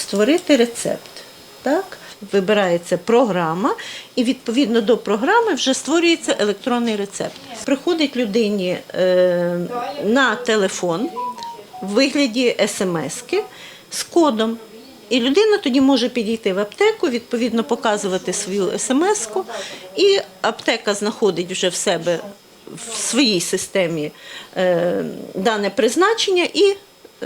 створити рецепт. Так? Вибирається програма, і відповідно до програми вже створюється електронний рецепт. Приходить людині е, на телефон в вигляді смс-ки з кодом. І людина тоді може підійти в аптеку, відповідно показувати свою смс-ку, і аптека знаходить вже в себе в своїй системі е, дане призначення і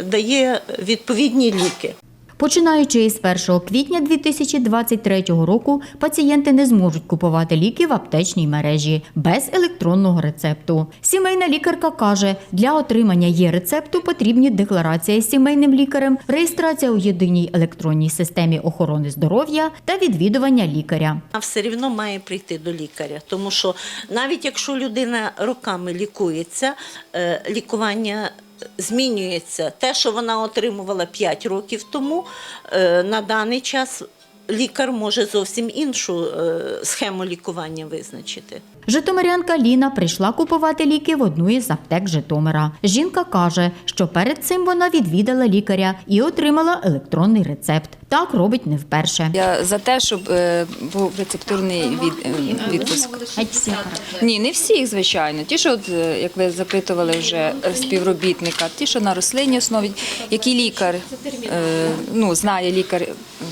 дає відповідні ліки. Починаючи із 1 квітня 2023 року, пацієнти не зможуть купувати ліки в аптечній мережі без електронного рецепту. Сімейна лікарка каже, для отримання є рецепту потрібні декларація з сімейним лікарем, реєстрація у єдиній електронній системі охорони здоров'я та відвідування лікаря. Вона все рівно має прийти до лікаря, тому що навіть якщо людина роками лікується, е, лікування змінюється. Те, що вона отримувала 5 років тому, е, на даний час лікар може зовсім іншу е, схему лікування визначити. Житомирянка Ліна прийшла купувати ліки в одну із аптек Житомира. Жінка каже, що перед цим вона відвідала лікаря і отримала електронний рецепт. Так робить не вперше. Я за те, щоб е, був рецептурний від, е, відпуск. Ні, не всіх, звичайно. Ті, що, от, е, як ви запитували вже співробітника, ті, що на рослинній основі, який лікар ну, знає лікар,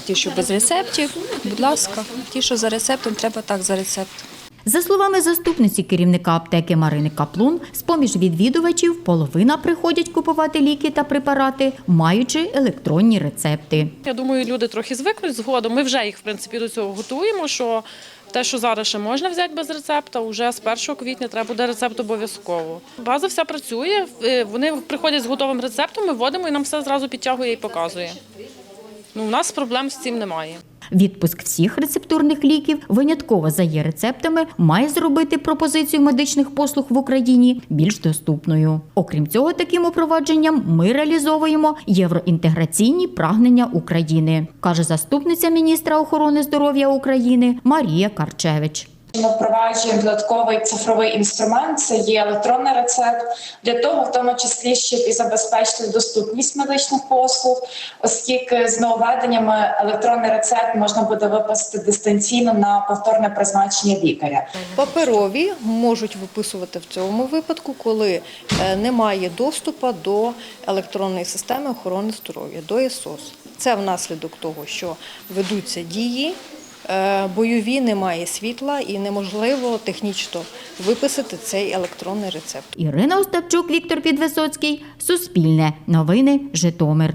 ті, що без рецептів, будь ласка, ті, що за рецептом, треба так за рецепт. За словами заступниці керівника аптеки Марини Каплун, з-поміж відвідувачів половина приходять купувати ліки та препарати, маючи електронні рецепти. Я думаю, люди трохи звикнуть згодом. Ми вже їх в принципі до цього готуємо. Що те, що зараз ще можна взяти без рецепта, вже з 1 квітня треба буде рецепт обов'язково. База вся працює. е, Вони приходять з готовим рецептом, ми вводимо і нам все зразу підтягує і показує. Ну, у нас проблем з цим немає. Відпуск всіх рецептурних ліків винятково за є рецептами має зробити пропозицію медичних послуг в Україні більш доступною. Окрім цього, таким упровадженням ми реалізовуємо євроінтеграційні прагнення України, каже заступниця міністра охорони здоров'я України Марія Карчевич. Ми впроваджуємо додатковий цифровий інструмент, це є електронний рецепт для того, в тому числі, щоб і забезпечити доступність медичних послуг, оскільки з нововведеннями електронний рецепт можна буде виписати дистанційно на повторне призначення лікаря. Паперові можуть виписувати в цьому випадку, коли е, немає доступу до електронної системи охорони здоров'я, до ЕСОС. Це внаслідок того, що ведуться дії. Е, Бойові немає світла і неможливо технічно виписати цей електронний рецепт. Ірина Остапчук, Віктор Підвисоцький, Суспільне, Новини, Житомир.